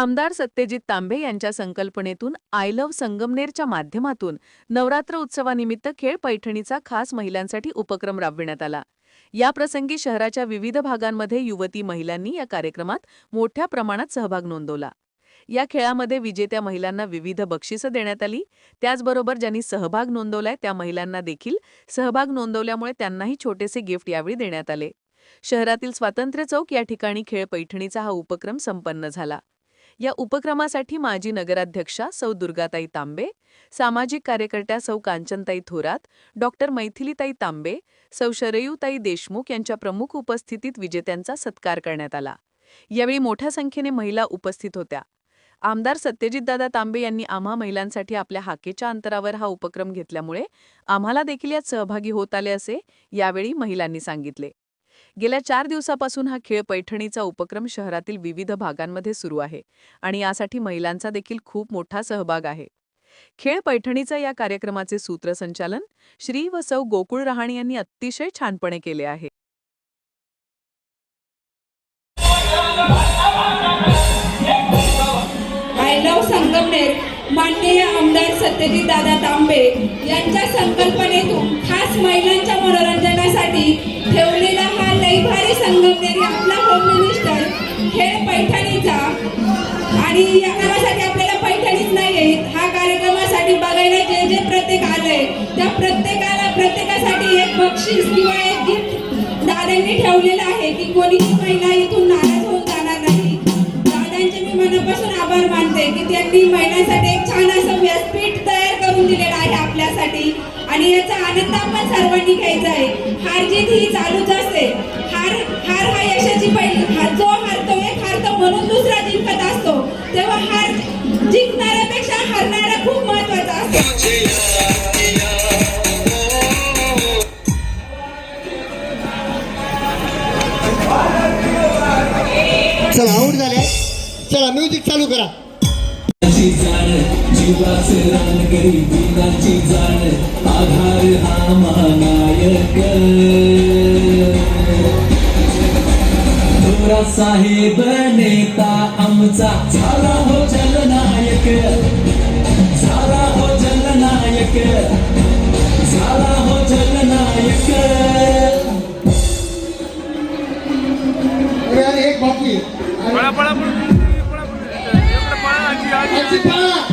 आमदार सत्यजित तांबे यांच्या संकल्पनेतून आय लव्ह संगमनेरच्या माध्यमातून नवरात्र उत्सवानिमित्त खेळ पैठणीचा खास महिलांसाठी उपक्रम राबविण्यात आला. याप्रसंगी शहराच्या विविध भागांमध्ये युवती महिलांनी या कार्यक्रमात मोठ्या प्रमाणात सहभाग नोंदवला. या खेळामध्ये विजेत्या महिलांना विविध बक्षिसं देण्यात आली. त्याचबरोबर ज्यांनी सहभाग नोंदवलाय त्या महिलांना देखील सहभाग नोंदवल्यामुळे त्यांनाही छोटेसे गिफ्ट यावेळी देण्यात आले. शहरातील स्वातंत्र्य चौक या ठिकाणी खेळ पैठणीचा हा उपक्रम संपन्न झाला. या उपक्रमासाठी माजी नगराध्यक्षा सौ दुर्गाताई तांबे सामाजिक कार्यकर्त्या सौ कांचनताई थोरात डॉक्टर मैथिलीताई तांबे सौ शरयूताई देशमुख यांच्या प्रमुख उपस्थितीत विजेत्यांचा सत्कार करण्यात आला. यावेळी मोठ्या संख्येने महिला उपस्थित होत्या. आमदार सत्यजितदादा तांबे यांनी आम्हा महिलांसाठी आपल्या हाकेच्या अंतरावर हा उपक्रम घेतल्यामुळे आम्हाला देखील यात सहभागी होत आले असे यावेळी महिलांनी सांगितले. गेल्या चार दिवसापासून हा खेळ पैठणीचा उपक्रम शहरातील विविध भागांमध्ये सुरू आहे आणि यासाठी महिलांचा देखील खूप मोठा सहभाग आहे. खेळ पैठणीचा या कार्यक्रमाचे सूत्रसंचालन श्री व सौ गोकुळ रहाणे यांनी अतिशय छानपणे केले आहे. माननीय आमदार सत्यजित दादा तांबे यांच्या संकल्पनेतून खास महिलांच्या मनोरंजनासाठी ठेवले संगमनेर आपला होम मिनिस्टर खेळ पैठणीचा आणि या कामासाठी आपल्याला पैठणीच नाही येत हा कार्यक्रमासाठी बघायला जे जे प्रत्येक आलंय त्या प्रत्येकाला प्रत्येकासाठी एक बक्षीस किंवा एक गिफ्ट दादांनी ठेवलेलं आहे की कोणीही महिला इथून नाराज होऊन जाणार नाही. दादांचे मी मनापासून आभार मानते की त्यांनी महिलांसाठी एक छान असं व्यासपीठ तयार करून दिलेलं आहे आपल्यासाठी. आणि याचा आनंद आपण सर्वांनी घ्यायचा आहे. हार जीत ही चालूच असते. हार हार हा यशाची पहिली हा जो हारतो एक हारतो म्हणून दुसरा जिंकत असतो. तेव्हा हार जिंकणाऱ्यापेक्षा हारणारा खूप महत्त्वाचा असतो. चला आऊट झाले. चला म्युझिक चालू करा. जीवाचे रान गरिबीनाची जाण. आधार हा महानायक. थोरा साहेब नेता आमचा झाला हो जननायक झाला हो जननायक झाला हो जननायक एक बाकी. पळा पळा पळा पळा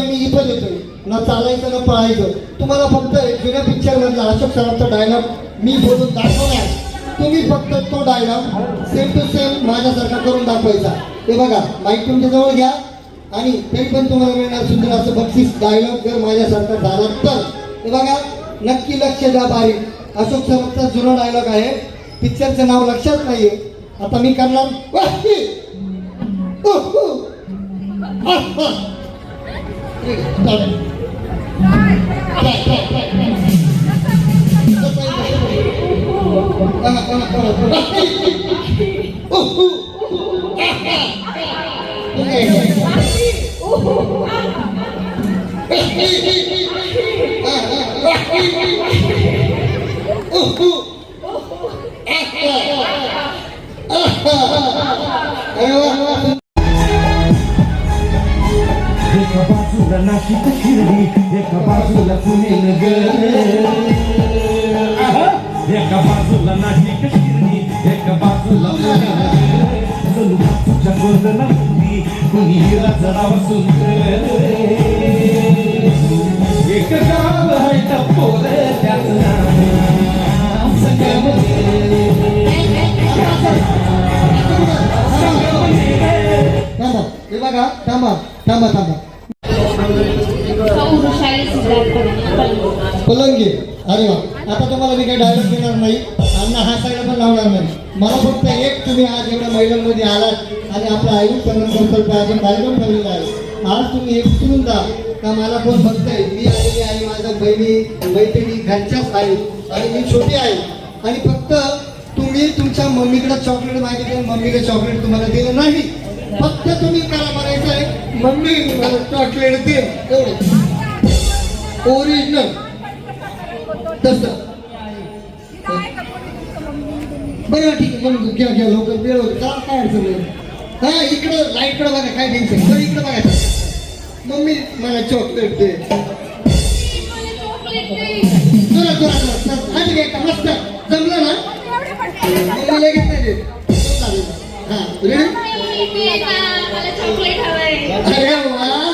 आहे मी इथं देतोय. ना चालायचं ना पळायचं. तुम्हाला फक्त जुन्या पिक्चर मधला अशोक सरांचा डायलॉग मी बोलून दाखवणार. तुम्ही फक्त तो डायलॉग सेम टू सेम माझ्यासारखा करून दाखवायचा. हे बघा माईक तुमच्या जवळ घ्या. आणि तरी पण तुम्हाला मिळणार सुंदर असं बक्षीस डायलॉग जर माझ्यासारखा झाला तर. हे बघा नक्की लक्ष द्या बारीक. अशोक सरांचा जुना डायलॉग आहे. पिक्चरचं नाव लक्षात नाहीये. आता मी करणार. वाही! उह, उह. आह, आह. चालेल. चालेल, चालेल, चालेल. थांबा थांबा थांबा. पलंगी. अरे वा. आता तुम्हाला मी काही डायलॉग देणार नाही. त्यांना हसायला पण लावणार नाही. मला फक्त एक तुम्ही आज एवढ्या महिलांमध्ये आलात आणि आपला आयुष संघटन अजून कार्यक्रम ठेवलेला आहे. आज तुम्ही हे विसरून जा. का मला कोण बघतंय? मी आलेली आहे माझ्या बहिणी मैत्रिणी घरच्याच आहेत. आणि मी छोटी आहे. आणि फक्त तुम्ही तुमच्या मम्मीकडे चॉकलेट मागितलं मम्मीकडे चॉकलेट तुम्हाला दिलं नाही. फक्त तुम्ही करा म्हणायचं आहे मम्मी मला चॉकलेट दे. एवढं. ओरिजिनल तसं. बरं ठीक आहे. मग घ्या घ्या लवकर. वेळ होते का काय अडचण नाही. हा इकडं लाईटकडे बघा काय टेन्शन बरं इकडं बघायचं मम्मी मला चॉकलेट दे. आहे. का मस्त. जमलं ना? मम्मी लगेच नाही देत. हा. रेडी मला चॉकलेट हवंय. अरे वा.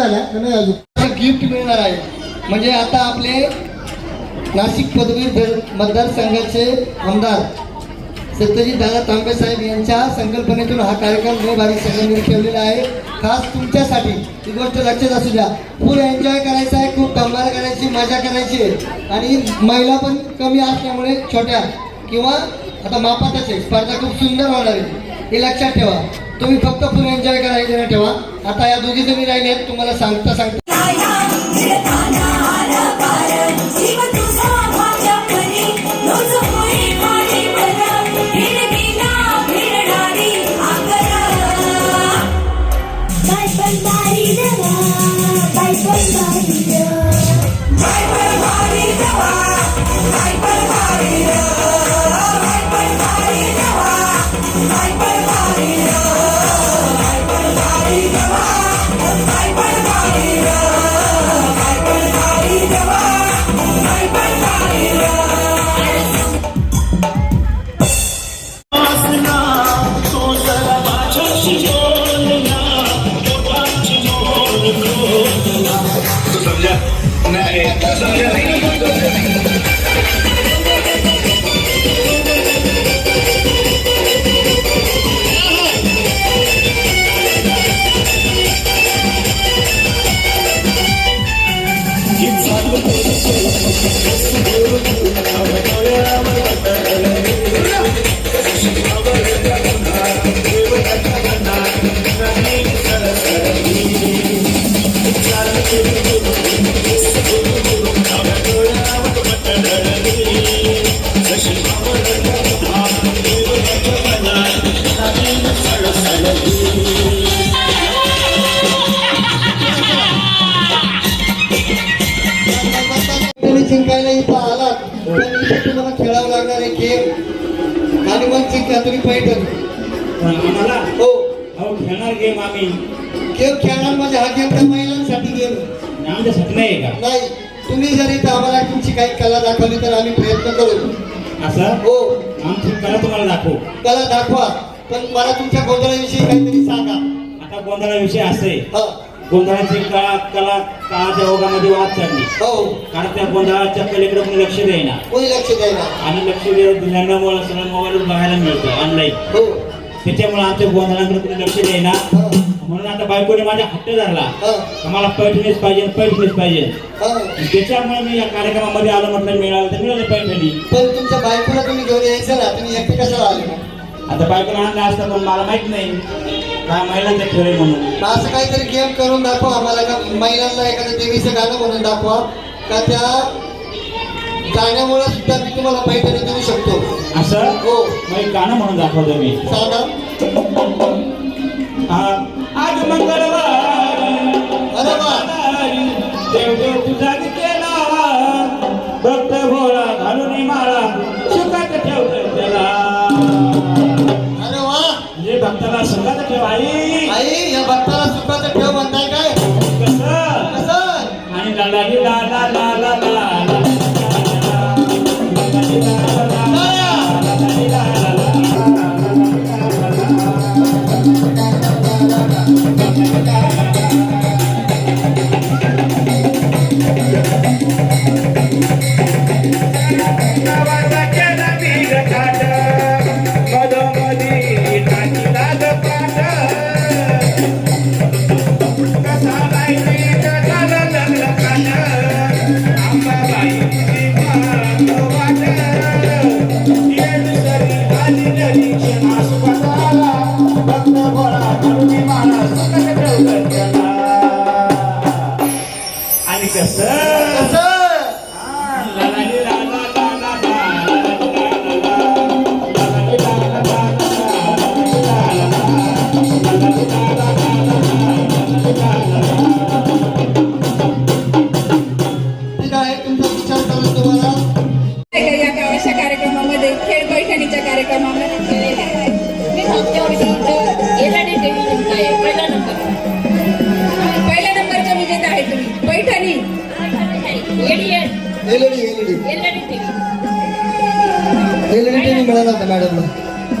झाल्या नाही अजून. गिफ्ट मिळणार आहे. म्हणजे आता आपले नाशिक पदवीधर मतदारसंघाचे आमदार सत्यजित दादा तांबे साहेब यांच्या संकल्पनेतून हा कार्यक्रम लय भारी संघटनेने ठेवलेला आहे. खास तुमच्यासाठी ही गोष्ट लक्षात असू द्या. फुल एन्जॉय करायचा आहे खूप धमाल करायची मजा करायची आहे. आणि महिला पण कमी असल्यामुळे छोट्या किंवा आता मापातच आहे. स्पर्धा खूप सुंदर होणार आहे. हे लक्षात ठेवा. तुम्ही फक्त फुल एन्जॉय करायचं ठेवा. आता या दोघी जणी राहिले तुम्हाला सांगता सांगता खेळणार गेम आम्ही. गेम खेळणार म्हणजे हा गेम त्या महिलांसाठी गेम. आमच्यासाठी नाही का? नाही. तुम्ही जर इथं आम्हाला तुमची काही कला दाखवली तर आम्ही प्रयत्न करू. असं? हो. आमची कला तुम्हाला दाखवू. कला दाखवा. पण मला तुमच्या गोंधळाविषयी काहीतरी सांगा. आता गोंधळाविषयी असे हा. गोंधळाची कला कला काळाच्या ओघामध्ये वाद चालली. हो. कारण त्या गोंधळाच्या कलेकडे कोणी लक्ष देईना. कोणी लक्ष द्यायला आणि लक्ष दे- दिल्यामुळे सगळं मोबाईलवर बघायला मिळतं ऑनलाईन हो. त्याच्यामुळे आमच्या गोंधळाकडे कोणी लक्ष देईना. म्हणून आता बायकोने माझा हट्ट धरला. मला पैठणीच पाहिजे पैठणीच पाहिजे. त्याच्यामुळे मी या कार्यक्रमामध्ये आलो म्हटलं मिळालं तर मिळालं पैठणी. पण तुमच्या बायकोला तुम्ही घेऊन यायचं ना तुम्ही एकटे कशाला आले? आता बायकोला आणलं असतं पण मला माहीत नाही. काय महिलांचा खेळ आहे म्हणून. असं काहीतरी गेम करून दाखवा आम्हाला का महिलांना एखाद्या देवीचं गाणं म्हणून दाखवा. का त्या गाण्यामुळे सुद्धा मी तुम्हाला पैठणी देऊ शकतो. असं? हो. मग एक गाणं म्हणून दाखवतो मी. साधं? हा. आज मंगळवार. अरे देव देव तुझा केला भक्त भोळा घालून माळा. सुखात ठेवतो त्याला अरे वा. म्हणजे भक्ताला सुखात ठेव आई. आई या भक्ताला एलईडी एलईडी एलईडी टीव्ही मिळाला होता मॅडमला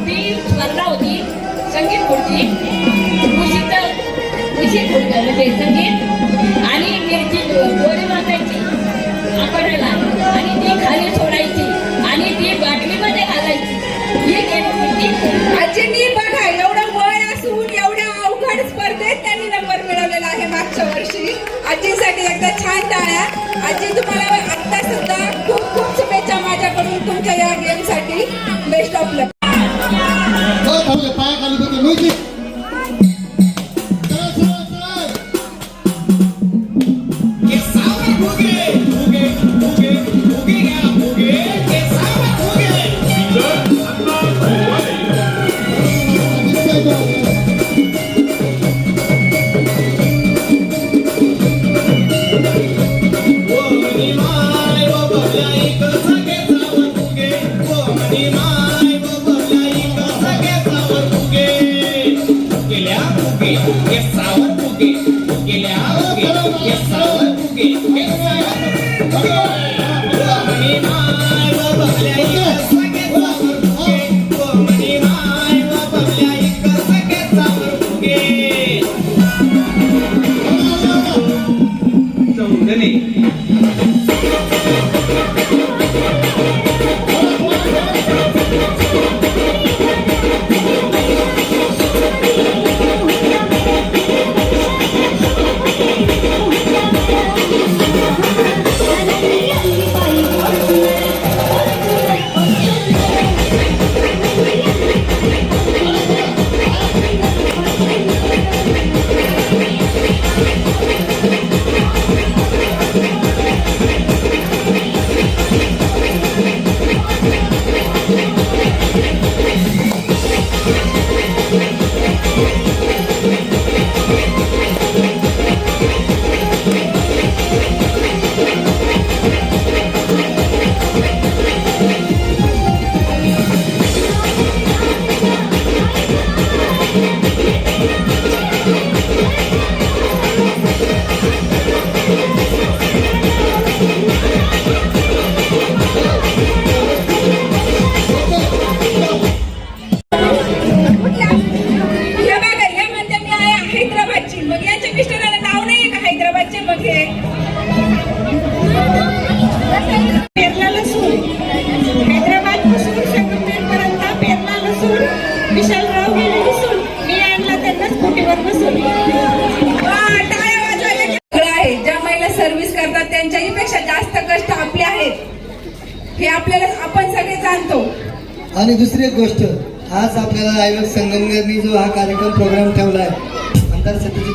ती स्पर्धा होती संगीत खुर्ची खुशीचं खुशी खुर्ची म्हणजे संगीत आणि मिरची आपल्याला आणि ती खाली सोडायची आणि ती बाटलीमध्ये घालायची ही गेम होती आजींनी बघा एवढं वय असून एवढ्या अवघड स्पर्धेत त्यांनी नंबर मिळवलेला आहे मागच्या वर्षी आजीसाठी एकदा छान टाळ्या आजी तुम्हाला आता सुद्धा खूप खूप शुभेच्छा माझ्याकडून तुमच्या या गेमसाठी. बेस्ट ऑफ लक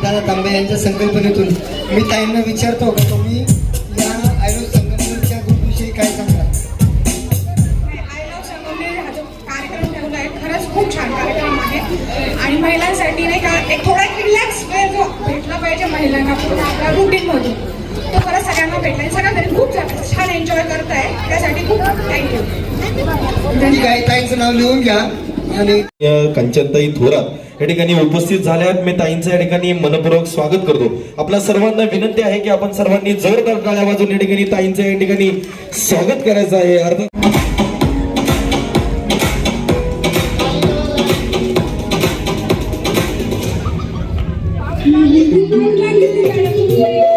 दादा तांबे यांच्या संकल्पनेतून. मी ताईंना विचारतो का तुम्ही या आयोजक संगमनेरच्या ग्रुपविषयी काय सांगता? आय लव्ह संगमनेर हा जो कार्यक्रम ठेवला आहे खरंच खूप छान कार्यक्रम आहे आणि महिलांसाठी नाही का एक थोडा रिलॅक्स वेळ जो भेटला पाहिजे महिलांना पूर्ण आपल्या रुटीनमधून तो खरंच सगळ्यांना भेटला सगळ्यांना खूप छान एन्जॉय करताय. त्यासाठी खूप थँक्यू ठीक आहे ताईंचं नाव लिहून घ्या. आणि कांचनताई थोरात. या ठिकाणी उपस्थित झाल्या आहेत मी ताईंचं या ठिकाणी मनपूर्वक स्वागत करतो. आपल्या सर्वांना विनंती आहे की आपण सर्वांनी जोरदार टाळ्या वाजून या ठिकाणी ताईंचं या ठिकाणी स्वागत करायचं आहे. अर्थ you.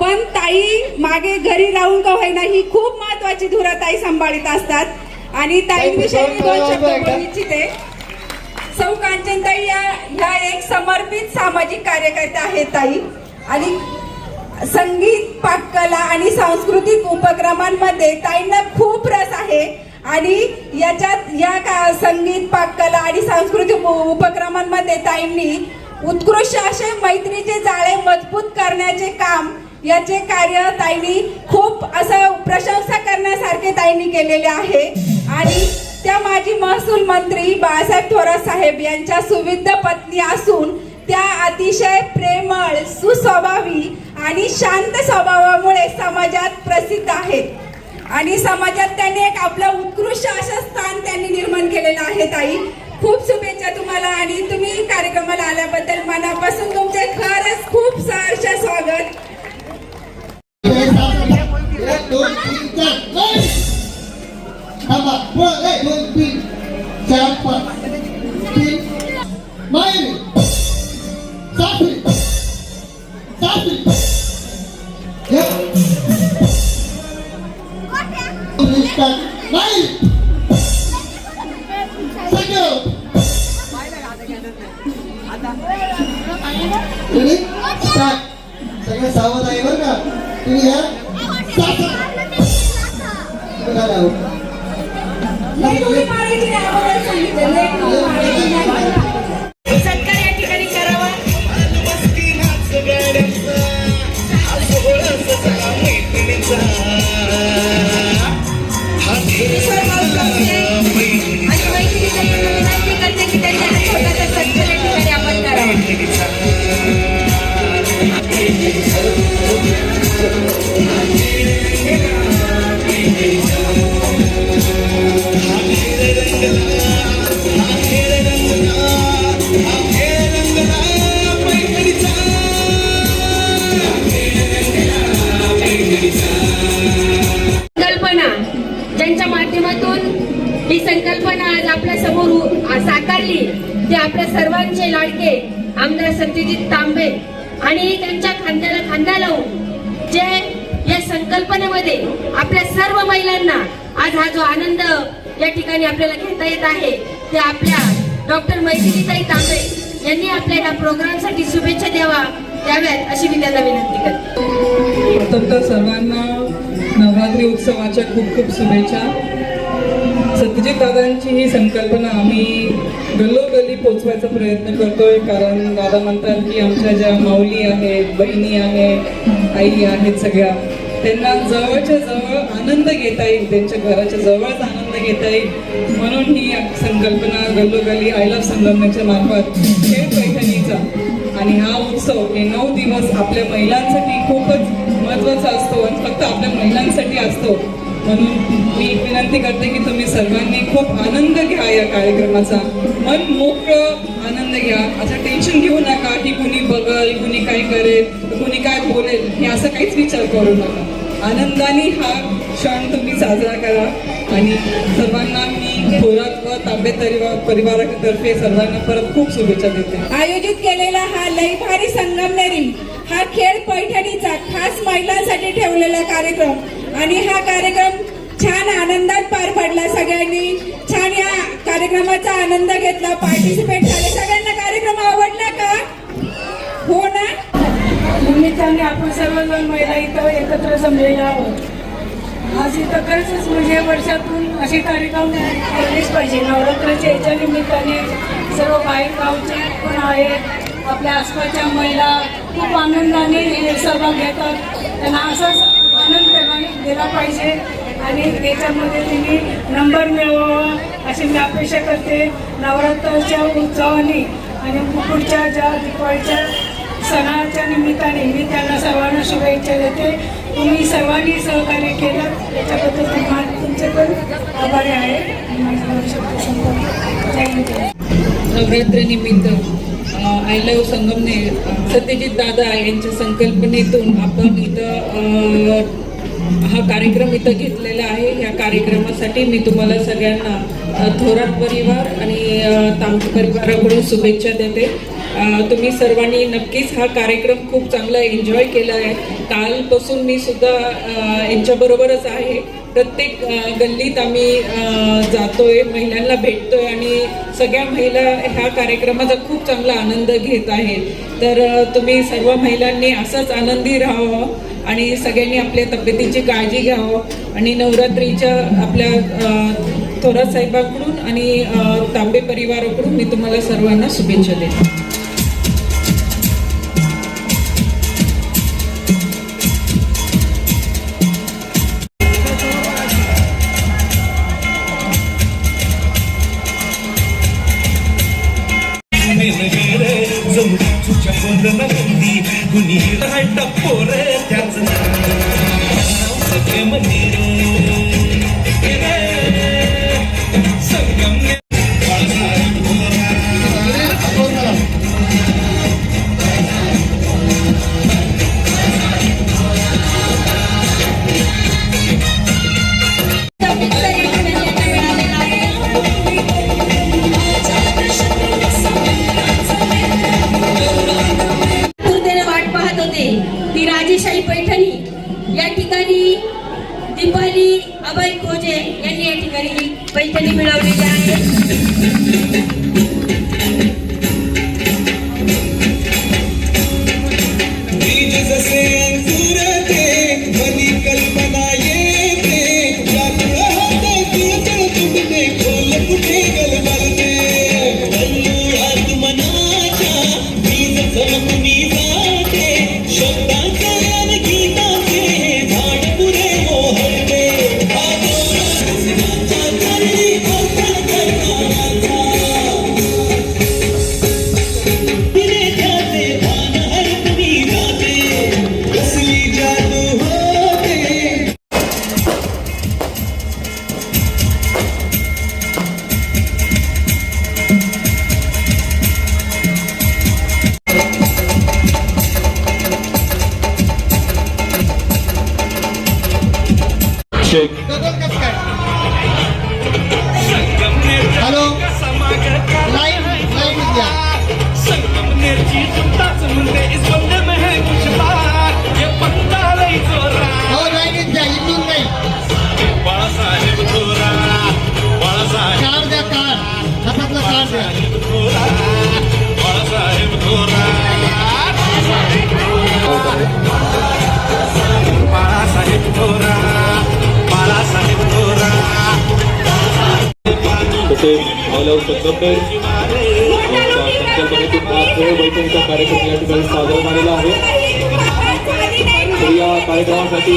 पण ताई मागे घरी राहून का होईना ही खूप महत्वाची धुरा ताई सांभाळीत असतात. आणि ताईंविषयी मी दोन शब्द बोलू इच्छिते. सौ कांचनताई या ह्या एक समर्पित सामाजिक कार्यकर्त्या आहेत ताई. आणि संगीत पाककला आणि सांस्कृतिक उपक्रमांमध्ये ताईंना खूप रस आहे. आणि याच्यात या का संगीत पाककला आणि सांस्कृतिक उपक्रमांमध्ये ताईंनी उत्कृष्ट असे मैत्रीचे जाळे मजबूत करण्याचे काम याचे कार्य ताईंनी खूप असं प्रशंसा करण्यासारखे ताईंनी केलेले आहे. आणि त्या माजी महसूल मंत्री बाळासाहेब थोरात साहेब यांच्या सुविध पत्नी असून त्या अतिशय प्रेमळ सुस्वभावी आणि शांत स्वभावामुळे समाजात प्रसिद्ध आहेत. आणि समाजात त्यांनी एक आपलं उत्कृष्ट असं स्थान त्यांनी निर्माण केलेलं आहे ताई. खूप शुभेच्छा तुम्हाला आणि तुम्ही कार्यक्रमाला आल्याबद्दल मनापासून तुमचे खरंच खूप सहर्ष स्वागत. एक दोन तीन चार नाही. थांबा पुढं एक दोन तीन चार पाच तीन मायरी सासरी सासरी एक. रिस्टार्ट. मायरी सगळं Ready? Start. सगळे सावध आहे बरं का तुम्ही या सासरी. अगोदर सांगितलं, आणि त्यांच्या खांद्याला खांदा लावून जे या संकल्पनेमध्ये आपल्या सर्व महिलांना आज हा जो आनंद या ठिकाणी आपल्याला घेता येत आहे ते आपल्या डॉक्टर मैथिलीताई तांबे यांनी आपल्या या प्रोग्रामसाठी शुभेच्छा द्यावा द्याव्यात अशी मी त्यांना विनंती करते. प्रथमतः सर्वांना नवरात्री उत्सवाच्या खूप खूप शुभेच्छा. सत्यजित दादांची ही संकल्पना आम्ही गल्लोगल्ली पोचवायचा प्रयत्न करतोय कारण दादा म्हणतात की आमच्या ज्या माऊली आहेत बहिणी आहेत आई आहेत सगळ्या त्यांना जवळच्या जवळ आनंद घेता येईल त्यांच्या घराच्या जवळच आनंद घेता येईल म्हणून ही संकल्पना गल्लोगल्ली आय लव्ह संगमनेरच्या मार्फत खेळ पैठणीचा. आणि हा उत्सव हे नऊ दिवस आपल्या महिलांसाठी खूपच महत्त्वाचा असतो आणि फक्त आपल्या महिलांसाठी असतो. म्हणून मी विनंती करते की तुम्ही सर्वांनी खूप आनंद घ्या या कार्यक्रमाचा. मन मोकळं आनंद घ्या. असं टेन्शन घेऊ नका की कुणी बघल कुणी काय करेल कुणी काय बोलेल हे असं काहीच विचार करू नका. आनंदाने हा क्षण तुम्ही साजरा करा आणि सर्वांना मी थोरात व तांबे परिवारातर्फे सर्वांना परत खूप शुभेच्छा देते. आयोजित केलेला हा लई भारी संगमनेरी हा खेळ पैठणीचा खास महिलांसाठी ठेवलेला कार्यक्रम. आणि हा कार्यक्रम छान आनंदात पार पडला सगळ्यांनी. छान या कार्यक्रमाचा आनंद घेतला. पार्टिसिपेट झाले. सगळ्यांना कार्यक्रम आवडला का? हो ना? निमित्ताने आपण सर्वजण महिला इथं एकत्र जमलेल्या आहोत. आज इथं खरंच म्हणजे वर्षातून असे कार्यक्रम केलेच पाहिजे. नवरात्राच्या याच्या निमित्ताने सर्व बाहेर गावचे पण आहेत. आपल्या आसपासच्या महिला खूप आनंदाने हे सहभाग घेतात. त्यांना असंच आनंद त्यांना दिला पाहिजे. आणि याच्यामध्ये तिने नंबर मिळवावा अशी मी अपेक्षा करते. नवरात्राच्या उत्सवाने आणि पुढच्या ज्या दिवाळीच्या सणाच्या निमित्ताने मी त्यांना सर्वांना शुभेच्छा देते. तुम्ही सर्वांनी सहकार्य केलं. त्याच्याबद्दल तुम्हा तुमचे पण आभारी आहे. नवरात्रीनिमित्त आय लव्ह संगमनेर सत्यजित दादा यांच्या संकल्पनेतून आपण इथं हा कार्यक्रम इथं घेतलेला आहे. या कार्यक्रमासाठी मी तुम्हाला सगळ्यांना थोरात परिवार आणि अ, परिवाराकडून शुभेच्छा देते. तुम्ही सर्वांनी नक्कीच हा कार्यक्रम खूप चांगला एन्जॉय केला आहे. कालपासून मी सुद्धा यांच्याबरोबरच आहे. प्रत्येक गल्लीत आम्ही जातोय महिलांना भेटतोय आणि सगळ्या महिला ह्या कार्यक्रमाचा खूप चांगला आनंद घेत आहेत. तर तुम्ही सर्व महिलांनी असंच आनंदी राहावं आणि सगळ्यांनी आपल्या तब्येतीची काळजी घ्यावं आणि नवरात्रीच्या आपल्या थोरात साहेबांकडून आणि तांबे परिवाराकडून मी तुम्हाला सर्वांना शुभेच्छा देते. संगमनेर संकल्पनेतून खेळ बैठकीचा कार्यक्रम या ठिकाणी साजरा झालेला आहे. तर या कार्यक्रमासाठी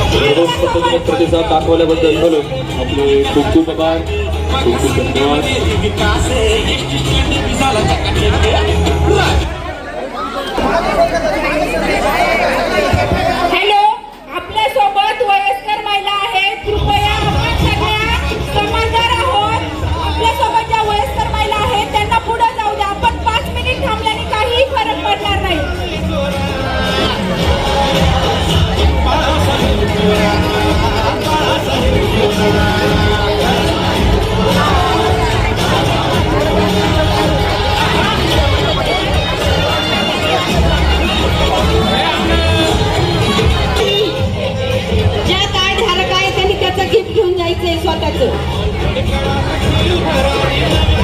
आपण प्रतिसाद दाखवल्याबद्दल आपले खूप खूप आभार खूप खूप धन्यवाद. धारक आहे